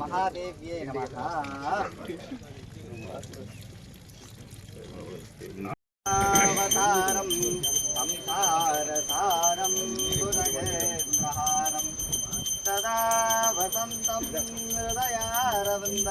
மகாதேவியே நமகா அவதாரம் சம்சாரசாரம் புரகேந்திரஹாரம் சதா வசந்தம் ஹிருதயாரவந்த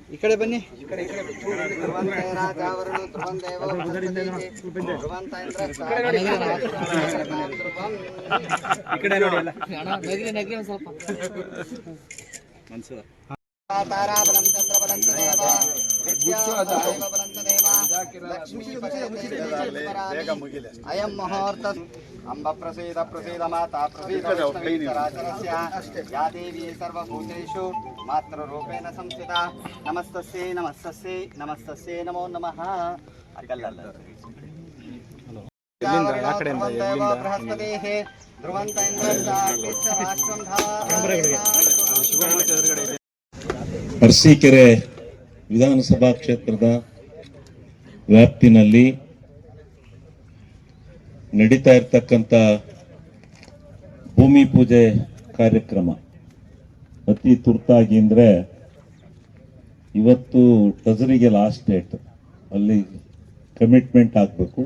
ಧ್ರುವಂ ದೇವ ಧ್ರುವಂತ ಇಂದ್ರ ಧ್ರುವಂ ಈ ಕಡೆ ನೋಡಿ ಅಲ್ಲ ತಾರಾಬಲಂ ಚಂದ್ರಬಲಂ ಚ ದೇವ ವಿದ್ಯಾಬಲಂ ಬಲಂ ಚ ದೇವ ಲಕ್ಷ್ಮೀ ಅಯಂ ಮುಹೂರ್ತ ಅಂಬ ಪ್ರಸೀದ ಪ್ರಸೀದ ಮಾತಾ ಪ್ರಸೀದ ವಿಷ್ಣುವಿರಾಚರಸ್ಯ ಯಾ ದೇವಿ ಸರ್ವಭೂತೇಷು ಮಾತೃರೂಪೇಣ ಸಂಸ್ಥಿತ. ನಮಸ್ತಸ್ಯ ನಮಸ್ತಸ್ಯ ನಮಸ್ತಸ್ಯ ನಮೋ ನಮಃ. ಅಕ್ಕಲ್ಲಲ್ಲ ಬೃಹಸ್ಪತಿ ಧ್ರುವಂತ ಅರಸೀಕೆರೆ ವಿಧಾನಸಭಾ ಕ್ಷೇತ್ರದ ವ್ಯಾಪ್ತಿನಲ್ಲಿ ನಡೀತಾ ಇರ್ತಕ್ಕಂಥ ಭೂಮಿ ಪೂಜೆ ಕಾರ್ಯಕ್ರಮ. ಅತಿ ತುರ್ತಾಗಿ ಅಂದರೆ ಇವತ್ತು ಟಜರಿಗೆ ಲಾಸ್ಟ್ ಡೇಟ್. ಅಲ್ಲಿ ಕಮಿಟ್ಮೆಂಟ್ ಆಗಬೇಕು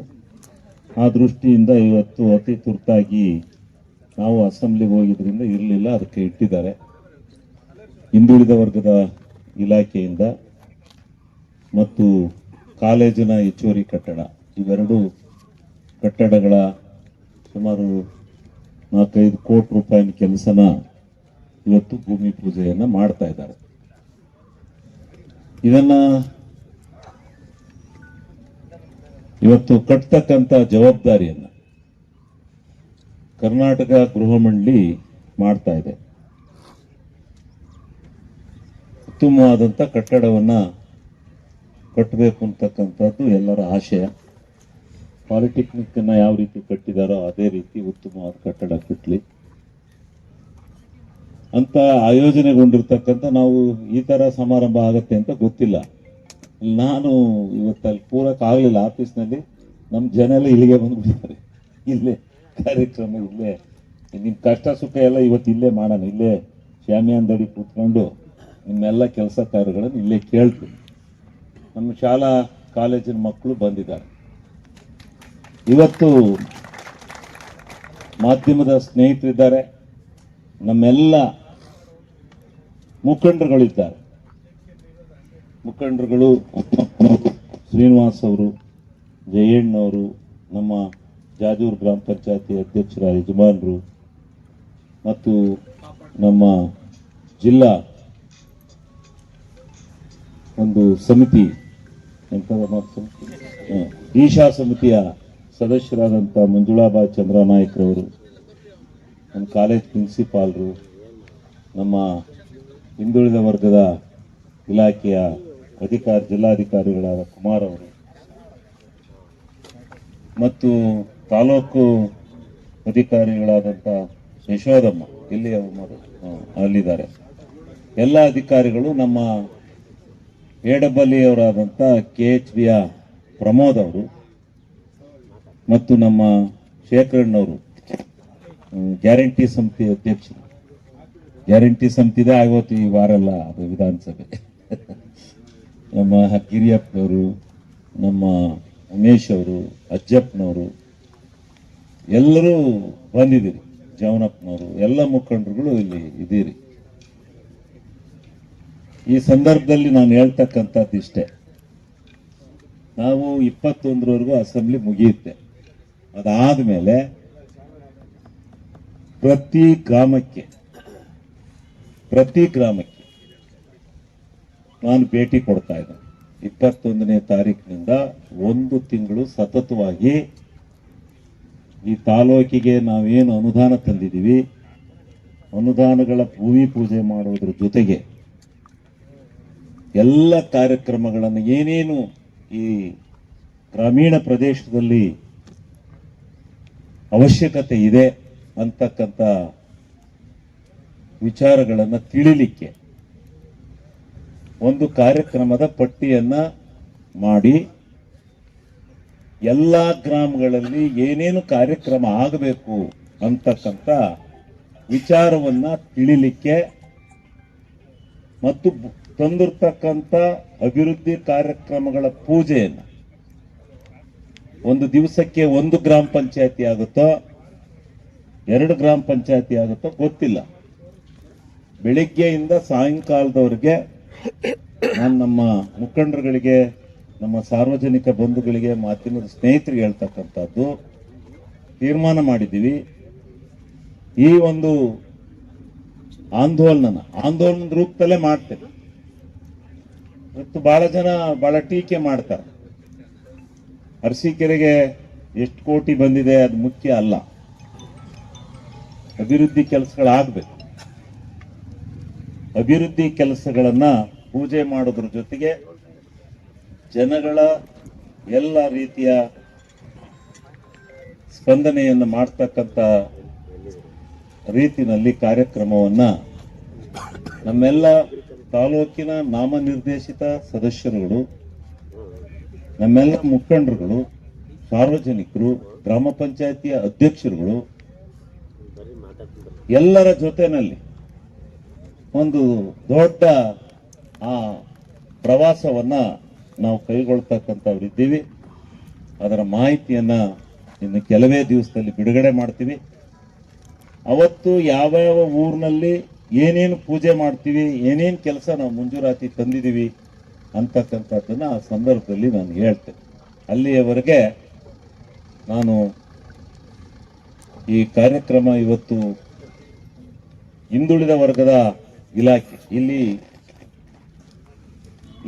ಆ ದೃಷ್ಟಿಯಿಂದ ಇವತ್ತು ಅತಿ ತುರ್ತಾಗಿ ನಾವು ಅಸೆಂಬ್ಲಿಗೆ ಹೋಗಿದ್ರಿಂದ ಇರಲಿಲ್ಲ, ಅದಕ್ಕೆ ಇಟ್ಟಿದ್ದಾರೆ. ಹಿಂದುಳಿದ ವರ್ಗದ ಇಲಾಖೆಯಿಂದ ಮತ್ತು ಕಾಲೇಜಿನ ಹೆಚ್ಚುವರಿ ಕಟ್ಟಡ, ಇವೆರಡು ಕಟ್ಟಡಗಳ ಸುಮಾರು ನಾಲ್ಕೈದು ಕೋಟಿ ರೂಪಾಯಿನ ಕೆಲಸನ ಇವತ್ತು ಭೂಮಿ ಪೂಜೆಯನ್ನು ಮಾಡ್ತಾ ಇದ್ದಾರೆ. ಇದನ್ನ ಇವತ್ತು ಕಟ್ತಕ್ಕಂಥ ಜವಾಬ್ದಾರಿಯನ್ನ ಕರ್ನಾಟಕ ಗೃಹ ಮಂಡಳಿ ಮಾಡ್ತಾ ಇದೆ. ಉತ್ತಮವಾದಂಥ ಕಟ್ಟಡವನ್ನ ಕಟ್ಟಬೇಕು ಅಂತಕ್ಕಂಥದ್ದು ಎಲ್ಲರ ಆಶಯ. ಪಾಲಿಟೆಕ್ನಿಕ್ ಅನ್ನ ಯಾವ ರೀತಿ ಕಟ್ಟಿದಾರೋ ಅದೇ ರೀತಿ ಉತ್ತಮವಾದ ಕಟ್ಟಡ ಕಟ್ಟಲಿ ಅಂತ ಆಯೋಜನೆಗೊಂಡಿರ್ತಕ್ಕಂಥ ನಾವು ಈ ತರ ಸಮಾರಂಭ ಆಗತ್ತೆ ಅಂತ ಗೊತ್ತಿಲ್ಲ. ನಾನು ಇವತ್ತಲ್ಲಿ ಕೂರಕ್ಕಾಗಲಿಲ್ಲ ಆಫೀಸ್ನಲ್ಲಿ. ನಮ್ಮ ಜನ ಎಲ್ಲ ಇಲ್ಲಿಗೆ ಬಂದ್ಬಿಟ್ಟಿದ್ದಾರೆ. ಇಲ್ಲೇ ಕಾರ್ಯಕ್ರಮ ಇಲ್ಲೇ. ನಿಮ್ಮ ಕಷ್ಟ ಸುಖ ಎಲ್ಲ ಇವತ್ತು ಇಲ್ಲೇ ಮಾಡೋಣ. ಇಲ್ಲೇ ಶಾಮಿಯಾನದಡಿ ಕೂತ್ಕೊಂಡು ನಿಮ್ಮೆಲ್ಲ ಕೆಲಸ ಕಾರ್ಯಗಳನ್ನು ಇಲ್ಲೇ ಕೇಳ್ತೀನಿ. ನಮ್ಮ ಶಾಲಾ ಕಾಲೇಜಿನ ಮಕ್ಕಳು ಬಂದಿದ್ದಾರೆ. ಇವತ್ತು ಮಾಧ್ಯಮದ ಸ್ನೇಹಿತರಿದ್ದಾರೆ. ನಮ್ಮೆಲ್ಲ ಮುಖಂಡರುಗಳಿದ್ದಾರೆ. ಮುಖಂಡರುಗಳು ಶ್ರೀನಿವಾಸ್ ಅವರು, ಜಯಣ್ಣವರು, ನಮ್ಮ ಜಾಜೂರು ಗ್ರಾಮ ಪಂಚಾಯತಿ ಅಧ್ಯಕ್ಷರ, ಯಜಮಾನರು, ಮತ್ತು ನಮ್ಮ ಜಿಲ್ಲಾ ಒಂದು ಸಮಿತಿ ಈಶಾ ಸಮಿತಿಯ ಸದಸ್ಯರಾದಂಥ ಮಂಜುಳಾಬಾ ಚಂದ್ರ ನಾಯಕ್ರವರು ನಮ್ಮ ಕಾಲೇಜ್ ಪ್ರಿನ್ಸಿಪಾಲ್ರು, ನಮ್ಮ ಹಿಂದುಳಿದ ವರ್ಗದ ಇಲಾಖೆಯ ಅಧಿಕಾರಿ ಜಿಲ್ಲಾಧಿಕಾರಿಗಳಾದ ಕುಮಾರ್ ಅವರು. ಮತ್ತು ತಾಲೂಕು ಅಧಿಕಾರಿಗಳಾದಂಥ ಯಶೋದಮ್ಮ ಇಲ್ಲಿ ಅವರು ಅಲ್ಲಿದ್ದಾರೆ. ಎಲ್ಲ ಅಧಿಕಾರಿಗಳು ನಮ್ಮ ಏಡಬಲ್ಲಿಯವರಾದಂಥ ಕೆ ಎಚ್ ಬಿಯ ಪ್ರಮೋದ್ ಅವರು ಮತ್ತು ನಮ್ಮ ಶೇಖರಣ್ಣವರು ಗ್ಯಾರಂಟಿ ಸಮಿತಿ ಅಧ್ಯಕ್ಷರು. ಗ್ಯಾರಂಟಿ ಸಮಿತಿದೆ ಆಗೋತು ಈ ವಾರ ಎಲ್ಲ ಅದು ವಿಧಾನಸಭೆ. ನಮ್ಮ ಕಿರಿಯಪ್ಪನವರು ನಮ್ಮ ಉಮೇಶ್ ಅವರು ಅಜ್ಜಪ್ಪನವರು, ಎಲ್ಲರೂ ಬಂದಿದ್ದೀರಿ. ಜವನಪ್ಪನವರು, ಎಲ್ಲ ಮುಖಂಡರುಗಳು ಇಲ್ಲಿ ಇದ್ದೀರಿ. ಈ ಸಂದರ್ಭದಲ್ಲಿ ನಾನು ಹೇಳ್ತಕ್ಕಂಥದ್ದು ಇಷ್ಟೇ. ನಾವು ಇಪ್ಪತ್ತೊಂದರವರೆಗೂ ಅಸೆಂಬ್ಲಿ ಮುಗಿಯುತ್ತೆ. ಅದಾದ ಮೇಲೆ ಪ್ರತಿ ಗ್ರಾಮಕ್ಕೆ ಪ್ರತಿ ಗ್ರಾಮಕ್ಕೆ ನಾನು ಭೇಟಿ ಕೊಡ್ತಾ ಇದ್ದೆ ಇಪ್ಪತ್ತೊಂದನೇ ತಾರೀಕಿನಿಂದ ಒಂದು ತಿಂಗಳು ಸತತವಾಗಿ ಈ ತಾಲೂಕಿಗೆ ನಾವೇನು ಅನುದಾನ ತಂದಿದ್ದೀವಿ, ಅನುದಾನಗಳ ಭೂಮಿ ಪೂಜೆ ಮಾಡುವುದರ ಜೊತೆಗೆ ಎಲ್ಲ ಕಾರ್ಯಕ್ರಮಗಳನ್ನು ಏನೇನು ಈ ಗ್ರಾಮೀಣ ಪ್ರದೇಶದಲ್ಲಿ ಅವಶ್ಯಕತೆ ಇದೆ ಅಂತಕ್ಕಂಥ ವಿಚಾರಗಳನ್ನು ತಿಳಿಲಿಕ್ಕೆ. ಒಂದು ಕಾರ್ಯಕ್ರಮದ ಪಟ್ಟಿಯನ್ನ ಮಾಡಿ ಎಲ್ಲ ಗ್ರಾಮಗಳಲ್ಲಿ ಏನೇನು ಕಾರ್ಯಕ್ರಮ ಆಗಬೇಕು ಅಂತಕ್ಕಂಥ ವಿಚಾರವನ್ನ ತಿಳಿಲಿಕ್ಕೆ ಮತ್ತು ತಂದಿರ್ತಕ್ಕಂಥ ಅಭಿವೃದ್ಧಿ ಕಾರ್ಯಕ್ರಮಗಳ ಪೂಜೆಯನ್ನು. ಒಂದು ದಿವಸಕ್ಕೆ ಒಂದು ಗ್ರಾಮ ಪಂಚಾಯತಿ ಆಗುತ್ತೋ, ಎರಡು ಗ್ರಾಮ ಪಂಚಾಯತಿ ಆಗುತ್ತೋ ಗೊತ್ತಿಲ್ಲ. ಬೆಳಿಗ್ಗೆಯಿಂದ ಸಾಯಂಕಾಲದವರೆಗೆ ನಾನು ನಮ್ಮ ಮುಖಂಡರುಗಳಿಗೆ, ನಮ್ಮ ಸಾರ್ವಜನಿಕ ಬಂಧುಗಳಿಗೆ, ಮಾಧ್ಯಮದ ಸ್ನೇಹಿತರಿಗೆ ಹೇಳ್ತಕ್ಕಂಥದ್ದು, ತೀರ್ಮಾನ ಮಾಡಿದ್ದೀವಿ. ಈ ಒಂದು ಆಂದೋಲನ ಆಂದೋಲನದ ರೂಪದಲ್ಲೇ ಮಾಡ್ತೇವೆ. ಇವತ್ತು ಬಹಳ ಜನ ಬಹಳ ಟೀಕೆ ಮಾಡ್ತಾರೆ. ಅರಸೀಕೆರೆಗೆ ಎಷ್ಟು ಕೋಟಿ ಬಂದಿದೆ ಅದು ಮುಖ್ಯ ಅಲ್ಲ. ಅಭಿವೃದ್ಧಿ ಕೆಲಸಗಳಾಗಬೇಕು. ಅಭಿವೃದ್ಧಿ ಕೆಲಸಗಳನ್ನ ಪೂಜೆ ಮಾಡೋದ್ರ ಜೊತೆಗೆ ಜನಗಳ ಎಲ್ಲ ರೀತಿಯ ಸ್ಪಂದನೆಯನ್ನು ಮಾಡ್ತಕ್ಕಂಥ ರೀತಿನಲ್ಲಿ ಕಾರ್ಯಕ್ರಮವನ್ನ ನಮ್ಮೆಲ್ಲ ತಾಲೂಕಿನ ನಾಮನಿರ್ದೇಶಿತ ಸದಸ್ಯರುಗಳು, ನಮ್ಮೆಲ್ಲ ಮುಖಂಡರುಗಳು, ಸಾರ್ವಜನಿಕರು, ಗ್ರಾಮ ಪಂಚಾಯಿತಿಯ ಅಧ್ಯಕ್ಷರುಗಳು, ಎಲ್ಲರ ಜೊತೆನಲ್ಲಿ ಒಂದು ದೊಡ್ಡ, ಆ, ಪ್ರವಾಸವನ್ನ ನಾವು ಕೈಗೊಳ್ತಕ್ಕಂಥವ್ರಿದ್ದೀವಿ ಅದರ ಮಾಹಿತಿಯನ್ನ ಇನ್ನು ಕೆಲವೇ ದಿವಸದಲ್ಲಿ ಬಿಡುಗಡೆ ಮಾಡ್ತೀವಿ. ಅವತ್ತು ಯಾವ್ಯಾವ ಊರಿನಲ್ಲಿ ಏನೇನು ಪೂಜೆ ಮಾಡ್ತೀವಿ, ಏನೇನು ಕೆಲಸ ನಾವು ಮುಂಜೂರಾತಿ ತಂದಿದ್ದೀವಿ ಅಂತಕ್ಕಂಥದ್ದನ್ನು ಆ ಸಂದರ್ಭದಲ್ಲಿ ನಾನು ಹೇಳ್ತೇನೆ. ಅಲ್ಲಿಯವರೆಗೆ ನಾನು ಈ ಕಾರ್ಯಕ್ರಮ ಇವತ್ತು ಹಿಂದುಳಿದ ವರ್ಗದ ಇಲಾಖೆ. ಇಲ್ಲಿ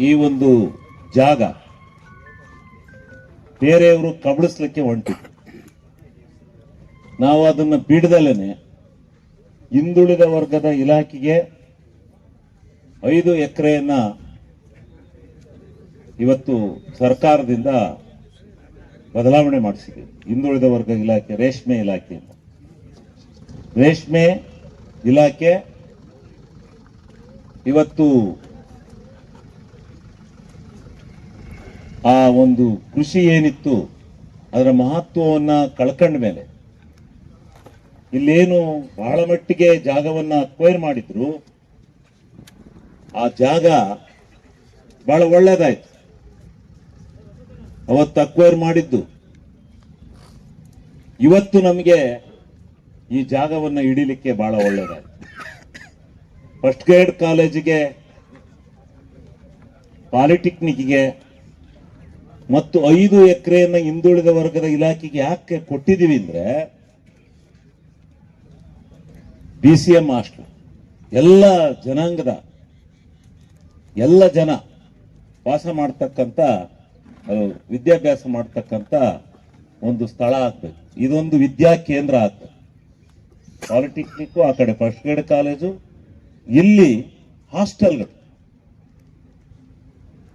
ಈ ಒಂದು ಜಾಗ ಬೇರೆಯವರು ಕಬಳಿಸ್ಲಿಕ್ಕೆ ಹೊಂಟಿತ್ತು ನಾವು ಅದನ್ನ ಬಿಡದಲ್ಲೇನೆ ಹಿಂದುಳಿದ ವರ್ಗದ ಇಲಾಖೆಗೆ ಐದು ಎಕರೆಯನ್ನ ಇವತ್ತು ಸರ್ಕಾರದಿಂದ ಬದಲಾವಣೆ ಮಾಡಿಸಿದೆ ಹಿಂದುಳಿದ ವರ್ಗ ಇಲಾಖೆ, ರೇಷ್ಮೆ ಇಲಾಖೆಯಿಂದ ರೇಷ್ಮೆ ಇಲಾಖೆ ಇವತ್ತು ಆ ಒಂದು ಕೃಷಿ ಏನಿತ್ತು, ಅದರ ಮಹತ್ವವನ್ನ ಕಳ್ಕೊಂಡ ಮೇಲೆ ಇಲ್ಲೇನು ಬಹಳ ಮಟ್ಟಿಗೆ ಜಾಗವನ್ನ ಅಕ್ವೈರ್ ಮಾಡಿದ್ರು, ಆ ಜಾಗ ಬಹಳ ಒಳ್ಳೇದಾಯ್ತು. ಅವತ್ತು ಅಕ್ವೈರ್ ಮಾಡಿದ್ದು. ಇವತ್ತು ನಮಗೆ ಈ ಜಾಗವನ್ನ ಹಿಡಿಲಿಕ್ಕೆ ಬಹಳ ಒಳ್ಳೇದಾಯ್ತು. ಫಸ್ಟ್ ಗ್ರೇಡ್ ಕಾಲೇಜಿಗೆ ಪಾಲಿಟೆಕ್ನಿಕ್ಗೆ ಮತ್ತು ಐದು ಎಕರೆಯನ್ನು ಹಿಂದುಳಿದ ವರ್ಗದ ಇಲಾಖೆಗೆ ಯಾಕೆ ಕೊಟ್ಟಿದ್ದೀವಿ ಅಂದ್ರೆ ಬಿ ಸಿ ಎಂ ಹಾಸ್ಟೆಲ್ ಎಲ್ಲ ಜನಾಂಗದ, ಎಲ್ಲ ಜನ ವಾಸ ಮಾಡ್ತಕ್ಕಂಥ ವಿದ್ಯಾಭ್ಯಾಸ ಮಾಡ್ತಕ್ಕಂಥ ಒಂದು ಸ್ಥಳ ಆಗ್ಬೇಕು. ಇದೊಂದು ವಿದ್ಯಾ ಕೇಂದ್ರ ಆಗ್ಬೇಕು. ಪಾಲಿಟೆಕ್ನಿಕ್ಕು ಆ ಕಡೆ ಫಸ್ಟ್ ಗ್ರೇಡ್ ಕಾಲೇಜು ಇಲ್ಲಿ ಹಾಸ್ಟೆಲ್ಗಳು.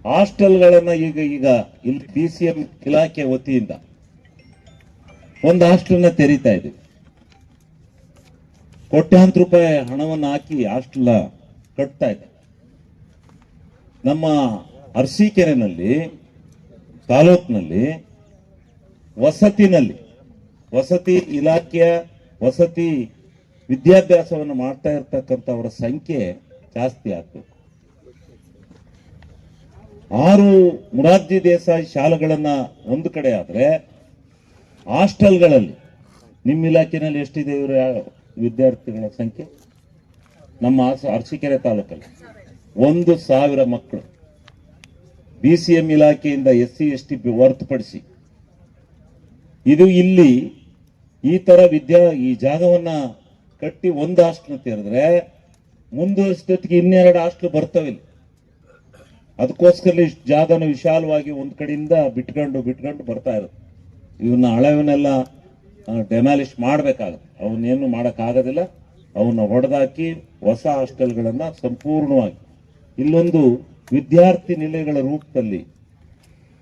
ಹಾಸ್ಟೆಲ್ಗಳನ್ನ ಈಗ ಈಗ ಇಲ್ಲಿ ಪಿ ಸಿ ಎಂ ಇಲಾಖೆ ವತಿಯಿಂದ ಒಂದು ಹಾಸ್ಟೆಲ್ನ ತೆರೀತಾ ಇದೆ. ಕೋಟ್ಯಾಂತರ ರೂಪಾಯಿ ಹಣವನ್ನು ಹಾಕಿ ಹಾಸ್ಟೆಲ್ ಕಟ್ತಾ ಇದೆ. ನಮ್ಮ ಅರಸೀಕೆರೆನಲ್ಲಿ, ತಾಲೂಕಿನಲ್ಲಿ, ವಸತಿನಲ್ಲಿ, ವಸತಿ ಇಲಾಖೆಯ ವಸತಿ ವಿದ್ಯಾಭ್ಯಾಸವನ್ನು ಮಾಡ್ತಾ ಇರ್ತಕ್ಕಂಥವರ ಸಂಖ್ಯೆ ಜಾಸ್ತಿ ಆಗ್ಬೇಕು. ಆರು ಮುರಾರ್ಜಿ ದೇಸಾಯಿ ಶಾಲೆಗಳನ್ನ ಒಂದು ಕಡೆ ಆದ್ರೆ ಹಾಸ್ಟೆಲ್ಗಳಲ್ಲಿ ನಿಮ್ಮ ಇಲಾಖೆಯಲ್ಲಿ ಎಷ್ಟಿದೆ ಇವರ ವಿದ್ಯಾರ್ಥಿಗಳ ಸಂಖ್ಯೆ? ನಮ್ಮ ಅರಸೀಕೆರೆ ತಾಲೂಕಲ್ಲಿ ಒಂದು ಸಾವಿರ ಮಕ್ಕಳು. ಬಿ ಸಿ ಎಂ ಇಲಾಖೆಯಿಂದ ಎಸ್ ಸಿ ಎಸ್ ಟಿ ಹೊರತುಪಡಿಸಿ ಇದು ಇಲ್ಲಿ ಈ ತರ ವಿದ್ಯಾ, ಈ ಜಾಗವನ್ನ ಕಟ್ಟಿ ಒಂದು ಹಾಸ್ಟ್ಲು ತೆರೆದ್ರೆ ಮುಂದುವರಿಸಿದೊತ್ತಿಗೆ ಇನ್ನೆರಡು ಹಾಸ್ಟ್ಲು ಬರ್ತವಿಲ್ಲ ಅದಕ್ಕೋಸ್ಕರ ಇಷ್ಟು ಜಾಗನ ವಿಶಾಲವಾಗಿ ಒಂದು ಕಡೆಯಿಂದ ಬಿಟ್ಕೊಂಡು ಬಿಟ್ಕೊಂಡು ಬರ್ತಾ ಇರುತ್ತೆ. ಇವನ್ನ ಹಳವನ್ನೆಲ್ಲ ಡೆಮಾಲಿಷ್ ಮಾಡಬೇಕಾಗುತ್ತೆ. ಅವನ್ನೇನು ಮಾಡೋಕ್ಕಾಗೋದಿಲ್ಲ. ಅವನ್ನ ಹೊಡೆದಾಕಿ ಹೊಸ ಹಾಸ್ಟೆಲ್ಗಳನ್ನು ಸಂಪೂರ್ಣವಾಗಿ. ಇಲ್ಲೊಂದು ವಿದ್ಯಾರ್ಥಿ ನಿಲಯಗಳ ರೂಪದಲ್ಲಿ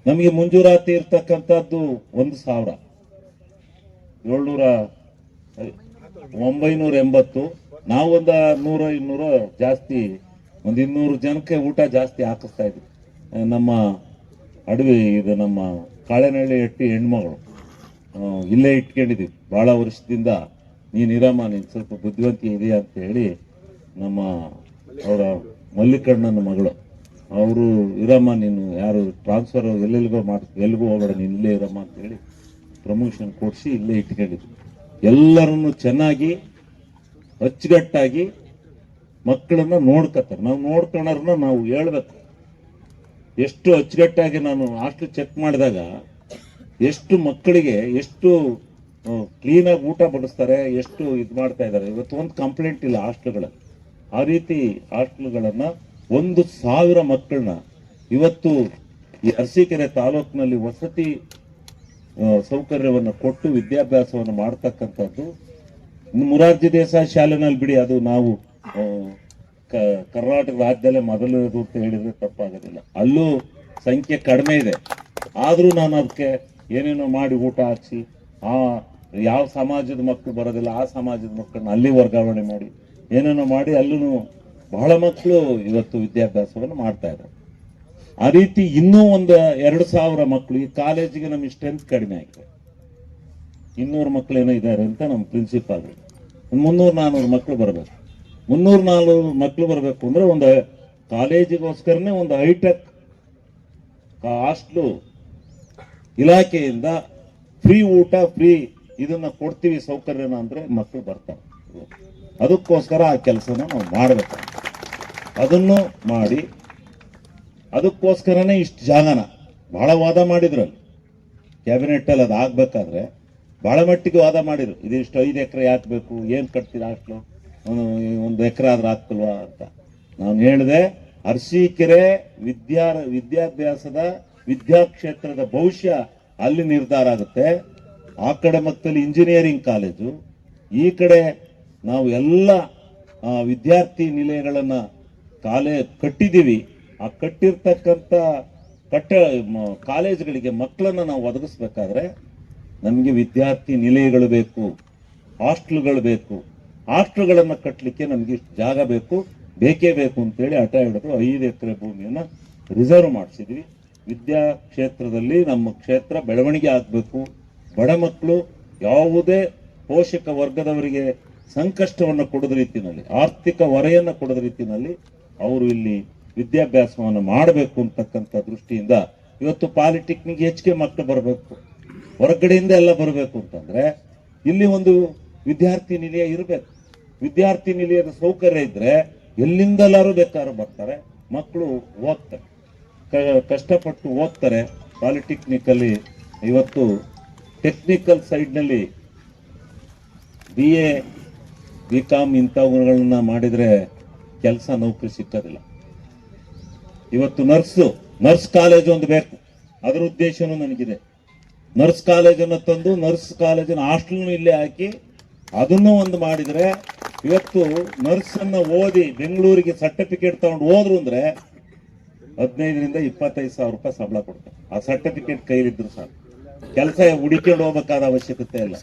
ನಮಗೆ ಮಂಜೂರಾತಿ ಇರ್ತಕ್ಕಂಥದ್ದು ಒಂದು ಸಾವಿರ. ಏಳ್ನೂರ ಒಂಬೈನೂರ ಎಂಬತ್ತು ನಾವು ಒಂದು ನೂರ, ಇನ್ನೂರ ಜಾಸ್ತಿ, ಒಂದು ಇನ್ನೂರು ಜನಕ್ಕೆ ಊಟ ಜಾಸ್ತಿ ಹಾಕಿಸ್ತಾ ಇದ್ವಿ. ನಮ್ಮ ಅಡವಿ, ಇದು ನಮ್ಮ ಕಾಳೆನಹಳ್ಳಿ ಹಟ್ಟಿ ಹೆಣ್ಮಗಳು. ಇಲ್ಲೇ ಇಟ್ಕೊಂಡಿದ್ವಿ ಭಾಳ ವರ್ಷದಿಂದ ನೀನು ಇರಮ್ಮ, ನೀನು ಸ್ವಲ್ಪ ಬುದ್ಧಿವಂತಿ ಇದೆಯಾ ಅಂತ ಹೇಳಿ ನಮ್ಮ ಅವರ ಮಲ್ಲಿಕಣ್ಣನ ಮಗಳು. ಅವರು, ಇರಮ್ಮ, ನೀನು ಯಾರು ಟ್ರಾನ್ಸ್ಫರ್ ಎಲ್ಲೆಲ್ಲಿಗೋ ಮಾಡ್ತೀವಿ ಎಲ್ಲಿಗೂ ಹೋಗೋಣ ನೀನು ಇಲ್ಲೇ ಇರಮ್ಮ ಅಂತ ಹೇಳಿ ಪ್ರಮೋಷನ್ ಕೊಡಿಸಿ ಇಲ್ಲೇ ಇಟ್ಕೊಂಡಿದ್ವಿ. ಎಲ್ಲರನ್ನು ಚೆನ್ನಾಗಿ, ಅಚ್ಚುಕಟ್ಟಾಗಿ ಮಕ್ಕಳನ್ನ ನೋಡ್ಕೋತಾರೆ ನಾವು ನೋಡ್ಕೊಳ್ಳೋರ್ನ ನಾವು ಹೇಳ್ಬೇಕು. ಎಷ್ಟು ಅಚ್ಚುಕಟ್ಟಾಗಿ ನಾನು ಹಾಸ್ಟೆಲ್ ಚೆಕ್ ಮಾಡಿದಾಗ ಎಷ್ಟು ಮಕ್ಕಳಿಗೆ ಎಷ್ಟು ಕ್ಲೀನಾಗಿ ಊಟ ಬಡಿಸ್ತಾರೆ, ಎಷ್ಟು ಇದು ಮಾಡ್ತಾ ಇದ್ದಾರೆ. ಇವತ್ತು ಒಂದು ಕಂಪ್ಲೇಂಟ್ ಇಲ್ಲ ಹಾಸ್ಟೆಲ್ಗಳಲ್ಲಿ. ಆ ರೀತಿ ಹಾಸ್ಟೆಲ್ಗಳನ್ನು ಒಂದು ಸಾವಿರ ಮಕ್ಕಳನ್ನ ಇವತ್ತು ಈ ಅರಸೀಕೆರೆ ತಾಲೂಕಿನಲ್ಲಿ ವಸತಿ ಸೌಕರ್ಯವನ್ನು ಕೊಟ್ಟು ವಿದ್ಯಾಭ್ಯಾಸವನ್ನು ಮಾಡ್ತಕ್ಕಂಥದ್ದು. ಮುರಾರ್ಜಿ ದೇಸಾಯಿ ಶಾಲೆನಲ್ಲಿ ಬಿಡಿ, ಅದು ನಾವು ಕರ್ನಾಟಕ ರಾಜ್ಯದಲ್ಲೇ ಮೊದಲನೇದು ಅಂತ ಹೇಳಿದ್ರೆ ತಪ್ಪಾಗೋದಿಲ್ಲ. ಅಲ್ಲೂ ಸಂಖ್ಯೆ ಕಡಿಮೆ ಇದೆ. ಆದರೂ ನಾನು ಅದಕ್ಕೆ ಏನೇನೋ ಮಾಡಿ ಊಟ ಹಾಕ್ಸಿ ಆ, ಯಾವ ಸಮಾಜದ ಮಕ್ಕಳು ಬರೋದಿಲ್ಲ, ಆ ಸಮಾಜದ ಮಕ್ಕಳನ್ನ ಅಲ್ಲಿ ವರ್ಗಾವಣೆ ಮಾಡಿ, ಏನೇನೋ ಮಾಡಿ, ಅಲ್ಲೂ ಬಹಳ ಮಕ್ಕಳು ಇವತ್ತು ವಿದ್ಯಾಭ್ಯಾಸವನ್ನು ಮಾಡ್ತಾ ಇದ್ದಾರೆ. ಆ ರೀತಿ ಇನ್ನೂ ಒಂದು ಎರಡು ಸಾವಿರ ಈ ಕಾಲೇಜಿಗೆ ನಮಗೆ ಸ್ಟ್ರೆಂತ್ ಕಡಿಮೆ ಆಗಿದೆ. ಇನ್ನೂರು ಮಕ್ಕಳು ಏನೋ ಇದ್ದಾರೆ ಅಂತ ನಮ್ಮ ಪ್ರಿನ್ಸಿಪಾಲ್ ಒಂದು ಮುನ್ನೂರು ನಾನ್ನೂರು ಮಕ್ಕಳು ಬರಬೇಕು. ಮುನ್ನೂರು ನಾನ್ನೂರು ಮಕ್ಕಳು ಬರಬೇಕು ಅಂದರೆ ಒಂದು ಕಾಲೇಜಿಗೋಸ್ಕರನೇ ಒಂದು ಹೈಟೆಕ್ ಹಾಸ್ಟ್ಲು ಇಲಾಖೆಯಿಂದ ಫ್ರೀ ಊಟ, ಫ್ರೀ ಇದನ್ನು ಕೊಡ್ತೀವಿ ಸೌಕರ್ಯನ ಅಂದರೆ ಮಕ್ಕಳು ಬರ್ತಾರೆ. ಅದಕ್ಕೋಸ್ಕರ ಆ ಕೆಲಸನ ನಾವು ಮಾಡಬೇಕು. ಅದನ್ನು ಮಾಡಿ ಅದಕ್ಕೋಸ್ಕರನೇ ಇಷ್ಟು ಜಾಗನ ಬಹಳ ವಾದ ಮಾಡಿದ್ರು ಅಲ್ಲಿ. ಕ್ಯಾಬಿನೆಟ್ ಅಲ್ಲಿ ಅದು ಆಗಬೇಕಾದ್ರೆ ಬಹಳ ಮಟ್ಟಿಗೆ ವಾದ ಮಾಡಿದ್ರು. ಇದಿಷ್ಟು ಐದು ಎಕರೆ ಯಾಕೆ ಬೇಕು ಏನು ಕಟ್ತೀರಾ ಅಷ್ಟು? ಒಂದು ಎಕರೆ ಆದ್ರೆ ಆಗ್ತಲ್ವಾ ಅಂತ. ನಾನು ಹೇಳಿದೆ, ಅರಸೀಕೆರೆ ವಿದ್ಯಾ, ವಿದ್ಯಾಭ್ಯಾಸದ ವಿದ್ಯಾಕ್ಷೇತ್ರದ ಭವಿಷ್ಯ ಅಲ್ಲಿ ನಿರ್ಧಾರ ಆಗುತ್ತೆ. ಆ ಕಡೆ ಮತ್ತಲ್ಲಿ ಇಂಜಿನಿಯರಿಂಗ್ ಕಾಲೇಜು ಈ ಕಡೆ ನಾವು ಎಲ್ಲ ವಿದ್ಯಾರ್ಥಿ ನಿಲಯಗಳನ್ನು ಕಾಲೇ ಕಟ್ಟಿದ್ದೀವಿ. ಆ ಕಟ್ಟಿರ್ತಕ್ಕಂಥ ಕಟ್ಟ ಕಾಲೇಜುಗಳಿಗೆ ಮಕ್ಕಳನ್ನ ನಾವು ಒದಗಿಸ್ಬೇಕಾದ್ರೆ ನಮಗೆ ವಿದ್ಯಾರ್ಥಿ ನಿಲಯಗಳು ಬೇಕು, ಹಾಸ್ಟೆಲ್ಗಳು ಬೇಕು. ಹಾಸ್ಟೆಲ್ಗಳನ್ನು ಕಟ್ಟಲಿಕ್ಕೆ ನಮಗೆ ಜಾಗ ಬೇಕು, ಬೇಕೇ ಬೇಕು ಅಂತೇಳಿ ಹಠ ಹಿಡಿದು ಐದು ಎಕರೆ ಭೂಮಿಯನ್ನು ರಿಸರ್ವ್ ಮಾಡಿಸಿದ್ವಿ. ವಿದ್ಯಾ ಕ್ಷೇತ್ರದಲ್ಲಿ ನಮ್ಮ ಕ್ಷೇತ್ರ ಬೆಳವಣಿಗೆ ಆಗಬೇಕು. ಬಡ ಮಕ್ಕಳು ಯಾವುದೇ ಪೋಷಕ ವರ್ಗದವರಿಗೆ ಸಂಕಷ್ಟವನ್ನು ಕೊಡದ ರೀತಿಯಲ್ಲಿ ಆರ್ಥಿಕ ಹೊರೆಯನ್ನು ಕೊಡದ ರೀತಿಯಲ್ಲಿ ಅವರು ಇಲ್ಲಿ ವಿದ್ಯಾಭ್ಯಾಸವನ್ನು ಮಾಡಬೇಕು ಅಂತಕ್ಕಂಥ ದೃಷ್ಟಿಯಿಂದ ಇವತ್ತು ಪಾಲಿಟೆಕ್ನಿಕ್ ಹೆಚ್ಚಿಗೆ ಮಕ್ಕಳು ಬರಬೇಕು. ಹೊರಗಡೆಯಿಂದ ಎಲ್ಲ ಬರಬೇಕು ಅಂತಂದ್ರೆ ಇಲ್ಲಿ ಒಂದು ವಿದ್ಯಾರ್ಥಿ ನಿಲಯ ಇರಬೇಕು. ವಿದ್ಯಾರ್ಥಿ ನಿಲಯದ ಸೌಕರ್ಯ ಇದ್ರೆ ಎಲ್ಲಿಂದಲಾರು ಬೇಕಾದ್ರೂ ಬರ್ತಾರೆ, ಮಕ್ಕಳು ಓದ್ತಾರೆ. ಕಷ್ಟಪಟ್ಟು ಓದ್ತಾರೆ ಪಾಲಿಟೆಕ್ನಿಕ್ ಅಲ್ಲಿ ಇವತ್ತು ಟೆಕ್ನಿಕಲ್ ಸೈಡ್ನಲ್ಲಿ ಬಿ ಎ, ಬಿ ಕಾಮ್ ಇಂಥವುಗಳನ್ನ ಮಾಡಿದ್ರೆ ಕೆಲಸ ನೌಕರಿ ಸಿಕ್ಕೋದಿಲ್ಲ. ಇವತ್ತು ನರ್ಸು, ನರ್ಸ್ ಕಾಲೇಜ್ ಒಂದು ಬೇಕು. ಅದರ ಉದ್ದೇಶನೂ ನನಗಿದೆ. ನರ್ಸ್ ಕಾಲೇಜನ್ನು ತಂದು, ನರ್ಸ್ ಕಾಲೇಜಿನ ಹಾಸ್ಟೆಲ್ನು ಇಲ್ಲೇ ಹಾಕಿ, ಅದನ್ನು ಒಂದು ಮಾಡಿದರೆ, ಇವತ್ತು ನರ್ಸ್ ಅನ್ನ ಓದಿ ಬೆಂಗಳೂರಿಗೆ ಸರ್ಟಿಫಿಕೇಟ್ ತಗೊಂಡು ಹೋದ್ರು ಅಂದ್ರೆ, ಹದಿನೈದರಿಂದ ಇಪ್ಪತ್ತೈದು ಸಾವಿರ ರೂಪಾಯಿ ಸಂಬಳ ಕೊಡ್ತಾರೆ. ಆ ಸರ್ಟಿಫಿಕೇಟ್ ಕೈಲಿದ್ರು ಸರ್ ಕೆಲಸ ಹುಡುಕೊಂಡು ಹೋಗ್ಬೇಕಾದ ಅವಶ್ಯಕತೆ ಇಲ್ಲ.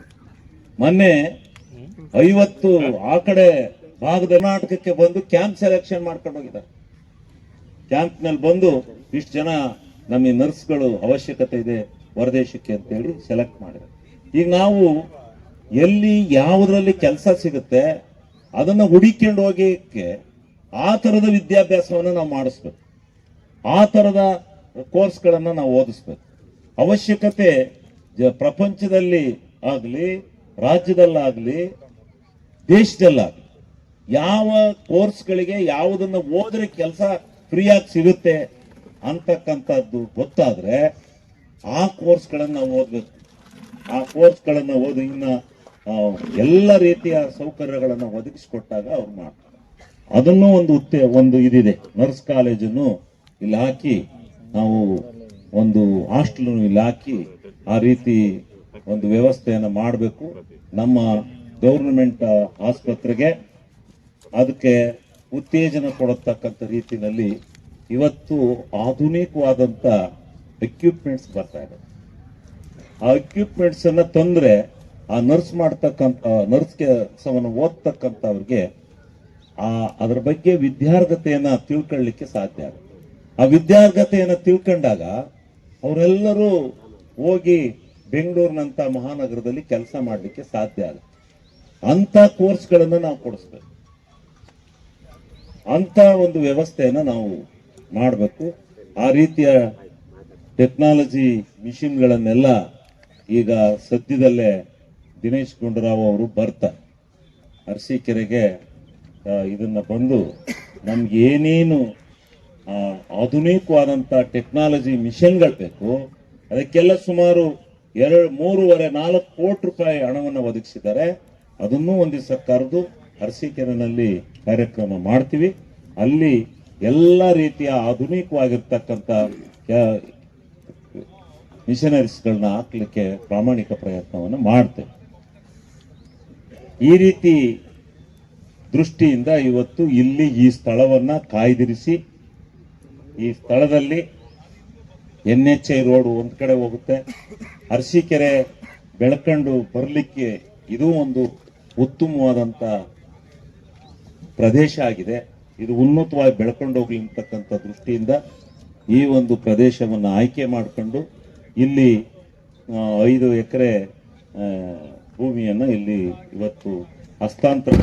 ಮೊನ್ನೆ ಐವತ್ತು ಆ ಕಡೆ ಭಾಗದ ಕರ್ನಾಟಕಕ್ಕೆ ಬಂದು ಕ್ಯಾಂಪ್ ಸೆಲೆಕ್ಷನ್ ಮಾಡ್ಕೊಂಡು ಹೋಗಿದ್ದಾರೆ ಕ್ಯಾಂಪ್ನಲ್ಲಿ ಬಂದು ಇಷ್ಟು ಜನ ನಮಗೆ ನರ್ಸ್ಗಳು ಅವಶ್ಯಕತೆ ಇದೆ ಹೊರದೇಶಕ್ಕೆ ಅಂತೇಳಿ ಸೆಲೆಕ್ಟ್ ಮಾಡಿದ್ರು. ಈಗ ನಾವು ಎಲ್ಲಿ ಯಾವುದರಲ್ಲಿ ಕೆಲಸ ಸಿಗುತ್ತೆ ಅದನ್ನ ಹುಡಿಕೊಂಡು ಹೋಗಕ್ಕೆ ಆ ತರದ ವಿದ್ಯಾಭ್ಯಾಸವನ್ನು ನಾವು ಮಾಡಿಸ್ಬೇಕು. ಆ ತರದ ಕೋರ್ಸ್ಗಳನ್ನು ನಾವು ಓದಿಸ್ಬೇಕು. ಅವಶ್ಯಕತೆ ಪ್ರಪಂಚದಲ್ಲಿ ಆಗಲಿ, ರಾಜ್ಯದಲ್ಲಾಗಲಿ, ದೇಶದಲ್ಲಾಗಲಿ, ಯಾವ ಕೋರ್ಸ್ಗಳಿಗೆ ಯಾವುದನ್ನು ಓದ್ರೆ ಕೆಲಸ ಫ್ರೀಯಾಗಿ ಸಿಗುತ್ತೆ ಅಂತಕ್ಕಂಥದ್ದು ಗೊತ್ತಾದ್ರೆ ಆ ಕೋರ್ಸ್ಗಳನ್ನು ಓದಬೇಕು. ಆ ಕೋರ್ಸ್ಗಳನ್ನು ಓದಿ ಇನ್ನು ಎಲ್ಲ ರೀತಿಯ ಸೌಕರ್ಯಗಳನ್ನು ಒದಗಿಸಿಕೊಟ್ಟಾಗ ಅವ್ರು ಮಾಡ್ತಾರೆ. ಅದನ್ನು ಒಂದು ಉತ್ತೇ, ಒಂದು ಇದಿದೆ. ನರ್ಸ್ ಕಾಲೇಜನ್ನು ಇಲ್ಲಿ ಹಾಕಿ, ನಾವು ಒಂದು ಹಾಸ್ಟೆಲ್ ಇಲ್ಲಿ ಹಾಕಿ, ಆ ರೀತಿ ಒಂದು ವ್ಯವಸ್ಥೆಯನ್ನು ಮಾಡಬೇಕು. ನಮ್ಮ ಗೌರ್ಮೆಂಟ್ ಆಸ್ಪತ್ರೆಗೆ. ಅದಕ್ಕೆ ಉತ್ತೇಜನ ಕೊಡತಕ್ಕಂಥ ರೀತಿಯಲ್ಲಿ ಇವತ್ತು ಆಧುನಿಕವಾದಂಥ ಎಕ್ವಿಪ್ಮೆಂಟ್ಸ್ ಬರ್ತಾ ಇದೆ. ಆ ಎಕ್ವಿಪ್ಮೆಂಟ್ಸ್ ಅನ್ನ ತಂದ್ರೆ ಆ ನರ್ಸ್ ಮಾಡ್ತಕ್ಕಂಥ ನರ್ಸ್ ಕೆಲಸವನ್ನು ಓದ್ತಕ್ಕಂಥವ್ರಿಗೆ ಆ ಅದ್ರ ಬಗ್ಗೆ ವಿದ್ಯಾರ್ಹತೆಯನ್ನ ತಿಳ್ಕೊಳ್ಳಿಕ್ಕೆ ಸಾಧ್ಯ ಆಗುತ್ತೆ. ಆ ವಿದ್ಯಾರ್ಹತೆಯನ್ನ ತಿಳ್ಕೊಂಡಾಗ ಅವರೆಲ್ಲರೂ ಹೋಗಿ ಬೆಂಗಳೂರಿನಂತ ಮಹಾನಗರದಲ್ಲಿ ಕೆಲಸ ಮಾಡಲಿಕ್ಕೆ ಸಾಧ್ಯ ಆಗುತ್ತೆ. ಅಂತ ಕೋರ್ಸ್ಗಳನ್ನು ನಾವು ಕೊಡಿಸ್ಬೇಕು. ಅಂತ ಒಂದು ವ್ಯವಸ್ಥೆಯನ್ನು ನಾವು ಮಾಡಬೇಕು. ಆ ರೀತಿಯ ಟೆಕ್ನಾಲಜಿ ಮಿಷಿನ್ಗಳನ್ನೆಲ್ಲ ಈಗ ಸದ್ಯದಲ್ಲೇ ದಿನೇಶ್ ಗುಂಡೂರಾವ್ ಅವರು ಬರ್ತಾರೆ ಅರಸೀಕೆರೆಗೆ ಇದನ್ನು ಬಂದು ನಮ್ಗೆ ಏನೇನು ಆಧುನಿಕವಾದಂಥ ಟೆಕ್ನಾಲಜಿ ಮಿಷನ್ಗಳು ಬೇಕು, ಅದಕ್ಕೆಲ್ಲ ಸುಮಾರು ಎರಡು, ಮೂರುವರೆ ನಾಲ್ಕು ಕೋಟಿ ರೂಪಾಯಿ ಹಣವನ್ನು ಒದಗಿಸಿದ್ದಾರೆ. ಅದನ್ನೂ ಒಂದು ಕರೆದು ಅರಸೀಕೆರೆನಲ್ಲಿ ಕಾರ್ಯಕ್ರಮ ಮಾಡ್ತೀವಿ. ಅಲ್ಲಿ ಎಲ್ಲ ರೀತಿಯ ಆಧುನಿಕವಾಗಿರ್ತಕ್ಕಂಥ ಮಿಷನರೀಸ್ಗಳನ್ನ ಹಾಕ್ಲಿಕ್ಕೆ ಪ್ರಾಮಾಣಿಕ ಪ್ರಯತ್ನವನ್ನು ಮಾಡ್ತೇವೆ. ಈ ರೀತಿ ದೃಷ್ಟಿಯಿಂದ ಇವತ್ತು ಇಲ್ಲಿ ಈ ಸ್ಥಳವನ್ನ ಕಾಯ್ದಿರಿಸಿ, ಈ ಸ್ಥಳದಲ್ಲಿ ಎನ್ ಎಚ್ ಐ ರೋಡ್ ಒಂದು ಕಡೆ ಹೋಗುತ್ತೆ. ಅರಸೀಕೆರೆ ಬೆಳ್ಕೊಂಡು ಬರಲಿಕ್ಕೆ ಇದು ಒಂದು ಉತ್ತಮವಾದಂತ ಪ್ರದೇಶ ಆಗಿದೆ. ಇದು ಉನ್ನತವಾಗಿ ಬೆಳ್ಕೊಂಡು ಹೋಗಲಿ ಅಂತಕ್ಕಂಥ ದೃಷ್ಟಿಯಿಂದ ಈ ಒಂದು ಪ್ರದೇಶವನ್ನು ಆಯ್ಕೆ ಮಾಡಿಕೊಂಡು ಇಲ್ಲಿ ಐದು ಎಕರೆ ಭೂಮಿಯನ್ನು ಇಲ್ಲಿ ಇವತ್ತು ಹಸ್ತಾಂತರ